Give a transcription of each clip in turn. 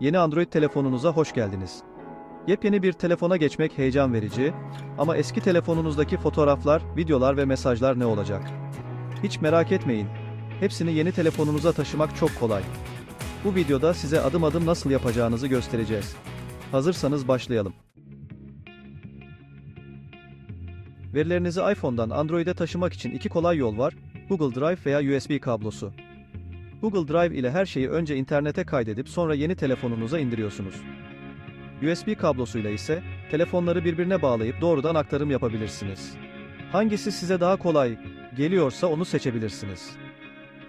Yeni Android telefonunuza hoş geldiniz. Yepyeni bir telefona geçmek heyecan verici ama eski telefonunuzdaki fotoğraflar, videolar ve mesajlar ne olacak? Hiç merak etmeyin. Hepsini yeni telefonunuza taşımak çok kolay. Bu videoda size adım adım nasıl yapacağınızı göstereceğiz. Hazırsanız başlayalım. Verilerinizi iPhone'dan Android'e taşımak için iki kolay yol var, Google Drive veya USB kablosu. Google Drive ile her şeyi önce internete kaydedip sonra yeni telefonunuza indiriyorsunuz. USB kablosuyla ise telefonları birbirine bağlayıp doğrudan aktarım yapabilirsiniz. Hangisi size daha kolay geliyorsa onu seçebilirsiniz.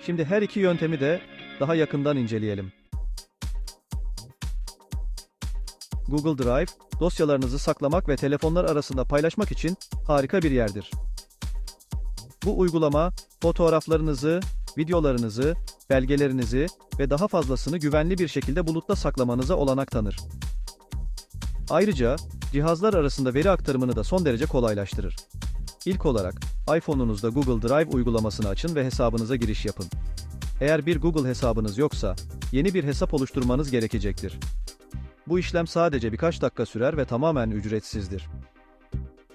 Şimdi her iki yöntemi de daha yakından inceleyelim. Google Drive, dosyalarınızı saklamak ve telefonlar arasında paylaşmak için harika bir yerdir. Bu uygulama, fotoğraflarınızı, videolarınızı, belgelerinizi ve daha fazlasını güvenli bir şekilde bulutta saklamanıza olanak tanır. Ayrıca, cihazlar arasında veri aktarımını da son derece kolaylaştırır. İlk olarak, iPhone'unuzda Google Drive uygulamasını açın ve hesabınıza giriş yapın. Eğer bir Google hesabınız yoksa, yeni bir hesap oluşturmanız gerekecektir. Bu işlem sadece birkaç dakika sürer ve tamamen ücretsizdir.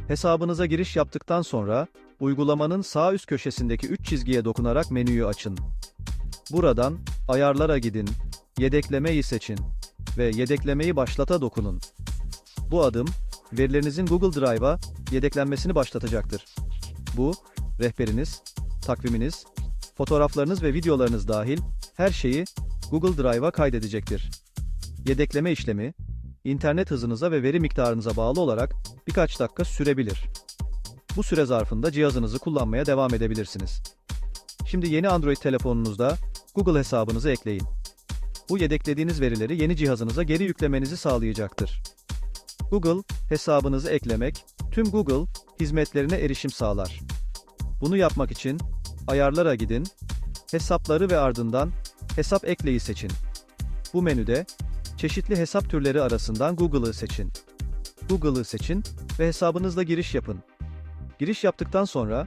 Hesabınıza giriş yaptıktan sonra, uygulamanın sağ üst köşesindeki 3 çizgiye dokunarak menüyü açın. Buradan, Ayarlara gidin, Yedeklemeyi seçin ve Yedeklemeyi başlata dokunun. Bu adım, verilerinizin Google Drive'a yedeklenmesini başlatacaktır. Bu, rehberiniz, takviminiz, fotoğraflarınız ve videolarınız dahil her şeyi Google Drive'a kaydedecektir. Yedekleme işlemi, internet hızınıza ve veri miktarınıza bağlı olarak birkaç dakika sürebilir. Bu süre zarfında cihazınızı kullanmaya devam edebilirsiniz. Şimdi yeni Android telefonunuzda Google hesabınızı ekleyin. Bu yedeklediğiniz verileri yeni cihazınıza geri yüklemenizi sağlayacaktır. Google hesabınızı eklemek tüm Google hizmetlerine erişim sağlar. Bunu yapmak için ayarlara gidin, hesapları ve ardından hesap ekleyi seçin. Bu menüde çeşitli hesap türleri arasından Google'ı seçin. Google'ı seçin ve hesabınızla giriş yapın. Giriş yaptıktan sonra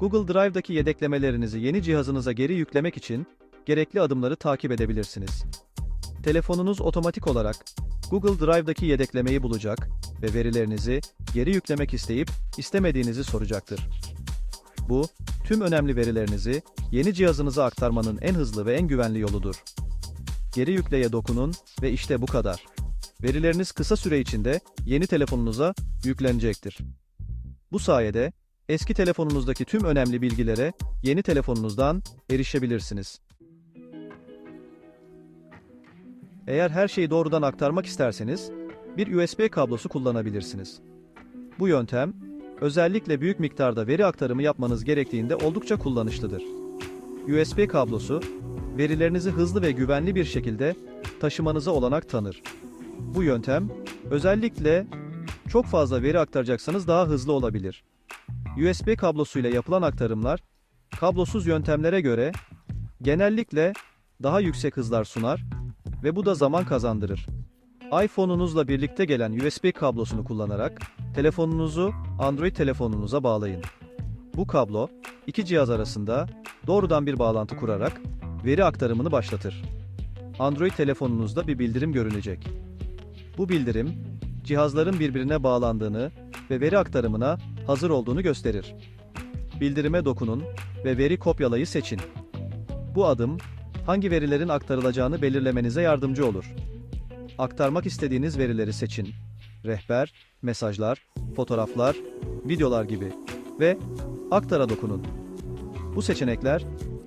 Google Drive'daki yedeklemelerinizi yeni cihazınıza geri yüklemek için gerekli adımları takip edebilirsiniz. Telefonunuz otomatik olarak Google Drive'daki yedeklemeyi bulacak ve verilerinizi geri yüklemek isteyip istemediğinizi soracaktır. Bu, tüm önemli verilerinizi yeni cihazınıza aktarmanın en hızlı ve en güvenli yoludur. Geri yükleye dokunun ve işte bu kadar. Verileriniz kısa süre içinde yeni telefonunuza yüklenecektir. Bu sayede eski telefonunuzdaki tüm önemli bilgilere yeni telefonunuzdan erişebilirsiniz. Eğer her şeyi doğrudan aktarmak isterseniz, bir USB kablosu kullanabilirsiniz. Bu yöntem, özellikle büyük miktarda veri aktarımı yapmanız gerektiğinde oldukça kullanışlıdır. USB kablosu, verilerinizi hızlı ve güvenli bir şekilde taşımanıza olanak tanır. Bu yöntem, özellikle çok fazla veri aktaracaksanız daha hızlı olabilir. USB kablosuyla yapılan aktarımlar, kablosuz yöntemlere göre genellikle daha yüksek hızlar sunar ve bu da zaman kazandırır. iPhone'unuzla birlikte gelen USB kablosunu kullanarak telefonunuzu Android telefonunuza bağlayın. Bu kablo, iki cihaz arasında doğrudan bir bağlantı kurarak veri aktarımını başlatır. Android telefonunuzda bir bildirim görünecek. Bu bildirim, cihazların birbirine bağlandığını ve veri aktarımına hazır olduğunu gösterir. Bildirime dokunun ve veri kopyalayı seçin. Bu adım, hangi verilerin aktarılacağını belirlemenize yardımcı olur. Aktarmak istediğiniz verileri seçin. Rehber, mesajlar, fotoğraflar, videolar gibi ve aktara dokunun. Bu seçenekler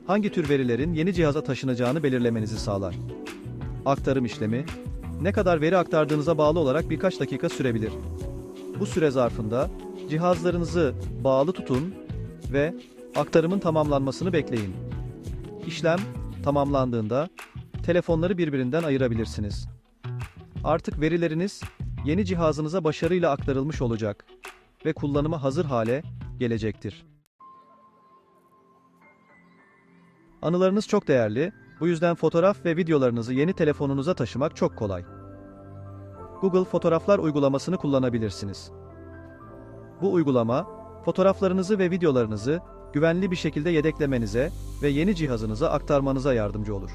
hangi tür verilerin yeni cihaza taşınacağını belirlemenizi sağlar. Aktarım işlemi ne kadar veri aktardığınıza bağlı olarak birkaç dakika sürebilir. Bu süre zarfında cihazlarınızı bağlı tutun ve aktarımın tamamlanmasını bekleyin. İşlem tamamlandığında telefonları birbirinden ayırabilirsiniz. Artık verileriniz yeni cihazınıza başarıyla aktarılmış olacak ve kullanıma hazır hale gelecektir. Anılarınız çok değerli, bu yüzden fotoğraf ve videolarınızı yeni telefonunuza taşımak çok kolay. Google Fotoğraflar uygulamasını kullanabilirsiniz. Bu uygulama, fotoğraflarınızı ve videolarınızı güvenli bir şekilde yedeklemenize ve yeni cihazınıza aktarmanıza yardımcı olur.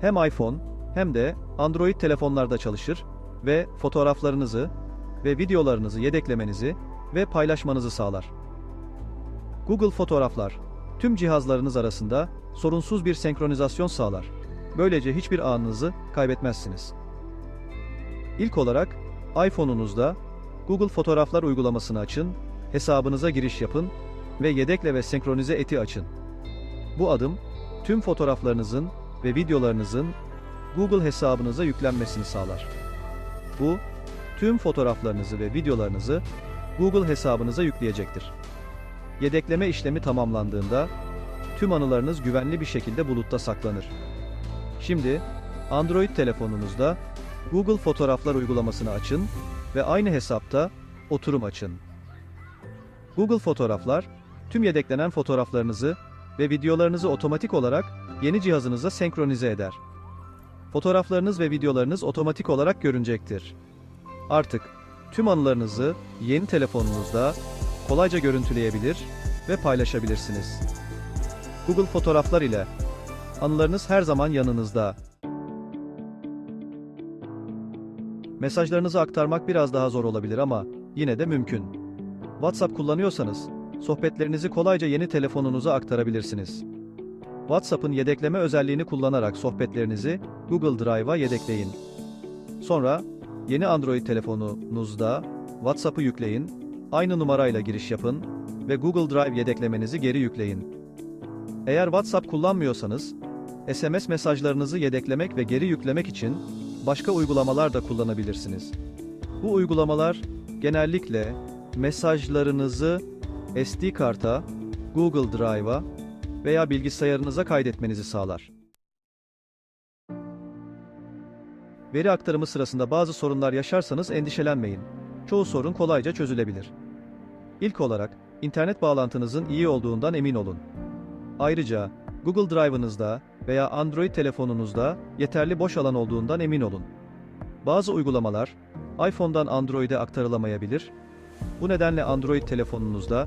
Hem iPhone hem de Android telefonlarda çalışır ve fotoğraflarınızı ve videolarınızı yedeklemenizi ve paylaşmanızı sağlar. Google Fotoğraflar tüm cihazlarınız arasında sorunsuz bir senkronizasyon sağlar. Böylece hiçbir anınızı kaybetmezsiniz. İlk olarak iPhone'unuzda Google Fotoğraflar uygulamasını açın, hesabınıza giriş yapın ve yedekle ve senkronize eti açın. Bu adım tüm fotoğraflarınızın ve videolarınızın Google hesabınıza yüklenmesini sağlar. Bu tüm fotoğraflarınızı ve videolarınızı Google hesabınıza yükleyecektir. Yedekleme işlemi tamamlandığında tüm anılarınız güvenli bir şekilde bulutta saklanır. Şimdi Android telefonunuzda Google Fotoğraflar uygulamasını açın ve aynı hesapta oturum açın. Google Fotoğraflar tüm yedeklenen fotoğraflarınızı ve videolarınızı otomatik olarak yeni cihazınıza senkronize eder. Fotoğraflarınız ve videolarınız otomatik olarak görünecektir. Artık tüm anılarınızı yeni telefonunuzda kolayca görüntüleyebilir ve paylaşabilirsiniz. Google Fotoğraflar ile anılarınız her zaman yanınızda. Mesajlarınızı aktarmak biraz daha zor olabilir ama yine de mümkün. WhatsApp kullanıyorsanız sohbetlerinizi kolayca yeni telefonunuza aktarabilirsiniz. WhatsApp'ın yedekleme özelliğini kullanarak sohbetlerinizi Google Drive'a yedekleyin. Sonra yeni Android telefonunuzda WhatsApp'ı yükleyin, aynı numarayla giriş yapın ve Google Drive yedeklemenizi geri yükleyin. Eğer WhatsApp kullanmıyorsanız, SMS mesajlarınızı yedeklemek ve geri yüklemek için başka uygulamalar da kullanabilirsiniz. Bu uygulamalar genellikle mesajlarınızı SD karta, Google Drive'a veya bilgisayarınıza kaydetmenizi sağlar. Veri aktarımı sırasında bazı sorunlar yaşarsanız endişelenmeyin. Çoğu sorun kolayca çözülebilir. İlk olarak, internet bağlantınızın iyi olduğundan emin olun. Ayrıca, Google Drive'ınızda veya Android telefonunuzda yeterli boş alan olduğundan emin olun. Bazı uygulamalar, iPhone'dan Android'e aktarılamayabilir. Bu nedenle Android telefonunuzda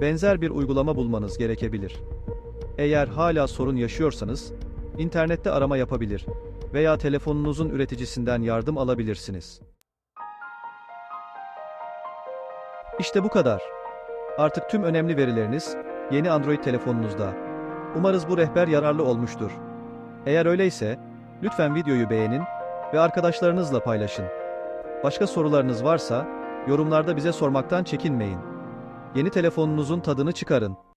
benzer bir uygulama bulmanız gerekebilir. Eğer hala sorun yaşıyorsanız, internette arama yapabilir veya telefonunuzun üreticisinden yardım alabilirsiniz. İşte bu kadar. Artık tüm önemli verileriniz yeni Android telefonunuzda. Umarız bu rehber yararlı olmuştur. Eğer öyleyse, lütfen videoyu beğenin ve arkadaşlarınızla paylaşın. Başka sorularınız varsa, yorumlarda bize sormaktan çekinmeyin. Yeni telefonunuzun tadını çıkarın.